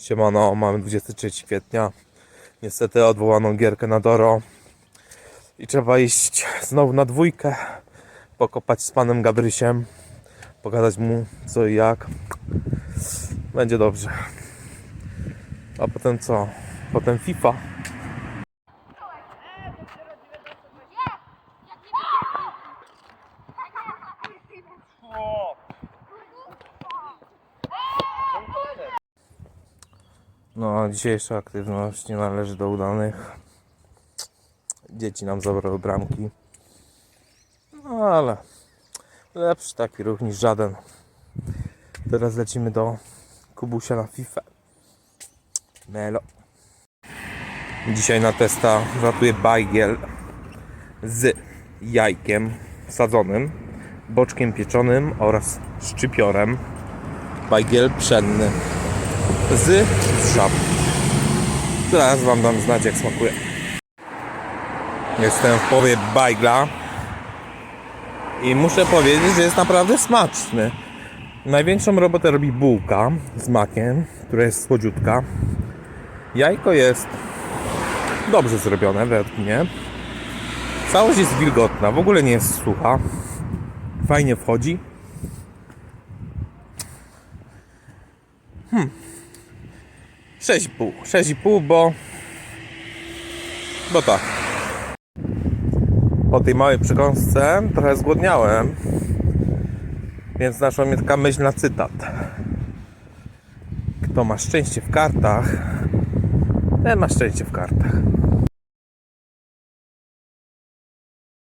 Siemano, mamy 23 kwietnia. Niestety odwołano gierkę na Doro. I trzeba iść znowu na dwójkę. Pokopać z panem Gabrysiem. Pokazać mu co i jak. Będzie dobrze. A potem co? Potem FIFA. No, a dzisiejsza aktywność nie należy do udanych. Dzieci nam zabrały bramki. No ale lepszy taki ruch niż żaden. Teraz lecimy do Kubusia na FIFA. Melo. Dzisiaj na testa ratuje bajgiel z jajkiem sadzonym, boczkiem pieczonym oraz szczypiorem. Bajgiel pszenny z żab. Zaraz wam dam znać jak smakuje. Jestem w połowie bajgla i muszę powiedzieć, że jest naprawdę smaczny. Największą robotę robi bułka z makiem, która jest słodziutka. Jajko jest dobrze zrobione według mnie. Całość jest wilgotna, w ogóle nie jest sucha. Fajnie wchodzi. 6,5. 6,5, bo. Bo tak. Po tej małej przekąsce trochę zgłodniałem. Więc naszła mnie taka myśl na cytat. Kto ma szczęście w kartach, ten ma szczęście w kartach.